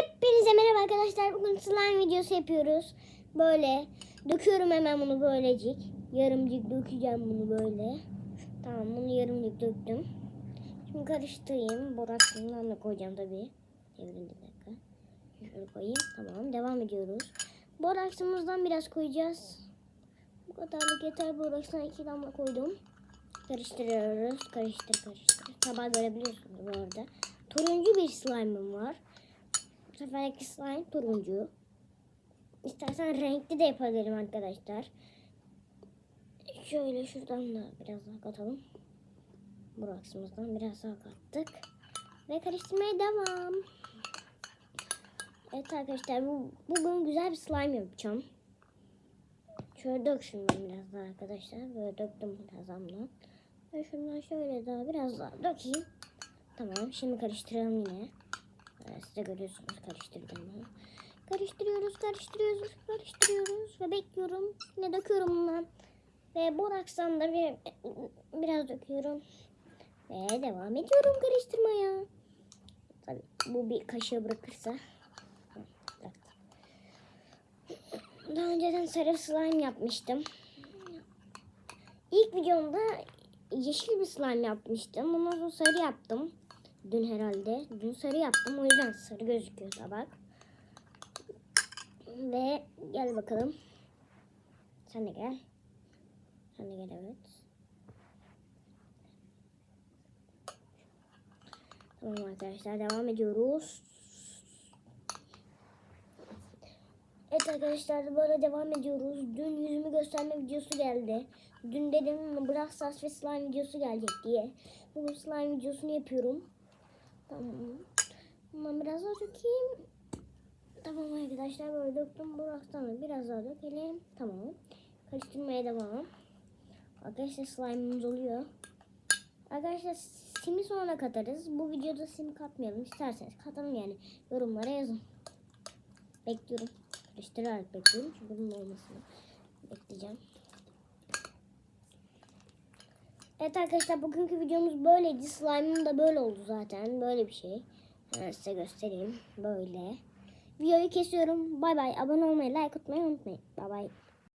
Hepinize merhaba arkadaşlar. Bugün slime videosu yapıyoruz. Böyle döküyorum hemen bunu böylecik. Yarımcık dökeceğim bunu böyle. Tamam bunu yarımcık döktüm. Şimdi karıştırayım. Boraksından da koyacağım tabii. Çevirin bir dakika. Şöyle koyayım. Tamam devam ediyoruz. Boraksımızdan biraz koyacağız. Bu kadarlık yeter. Borakstan iki damla koydum. Karıştırıyoruz. Karıştır karıştır. Tabağı görebiliyorsunuz bu arada. Turuncu bir slime'ım var. Bu seferki slime turuncu. İstersen renkli de yapabilirim arkadaşlar. Şöyle şuradan da biraz daha katalım. Buraksımızdan biraz daha kattık. Ve karıştırmaya devam. Evet arkadaşlar bu, bugün güzel bir slime yapacağım. Şöyle dök şundan biraz daha arkadaşlar. Böyle döktüm biraz damla. Ve şundan şöyle daha biraz daha dökeyim. Tamam şimdi karıştıralım yine. Evet, siz de görüyorsunuz karıştırdığımı. Karıştırıyoruz, karıştırıyoruz, karıştırıyoruz ve bekliyorum. Yine döküyorum bundan. Ve borakstan da bir, biraz döküyorum. Ve devam ediyorum karıştırmaya. Tabii bu bir kaşığı bırakırsa. Daha önceden sarı slime yapmıştım. İlk videomda yeşil bir slime yapmıştım. Ondan sonra sarı yaptım. Dün herhalde. Dün sarı yaptım. O yüzden sarı gözüküyor tabak. Ve gel bakalım. Sen de gel. Sen de gel evet. Tamam arkadaşlar devam ediyoruz. Evet arkadaşlar böyle devam ediyoruz. Dün yüzümü gösterme videosu geldi. Dün dedim bırak saç ve slime videosu gelecek diye. Bugün slime videosunu yapıyorum. Tamam. Ama biraz daha dökeyim. Tamam arkadaşlar böyle döktüm. Burak'tan da biraz daha dökelim. Tamam. Karıştırmaya devam. Arkadaşlar slime'ımız oluyor. Arkadaşlar simi sonra katarız. Bu videoda sim katmayalım. İsterseniz katalım yani. Yorumlara yazın. Bekliyorum. Karıştırarak bekliyorum. Çünkü bunun olmasını bekleyeceğim. Evet arkadaşlar bugünkü videomuz böyleydi. Slime'ım da böyle oldu zaten. Böyle bir şey. Hemen size göstereyim. Böyle. Videoyu kesiyorum. Bay bay. Abone olmayı, like atmayı unutmayın. Bay bay.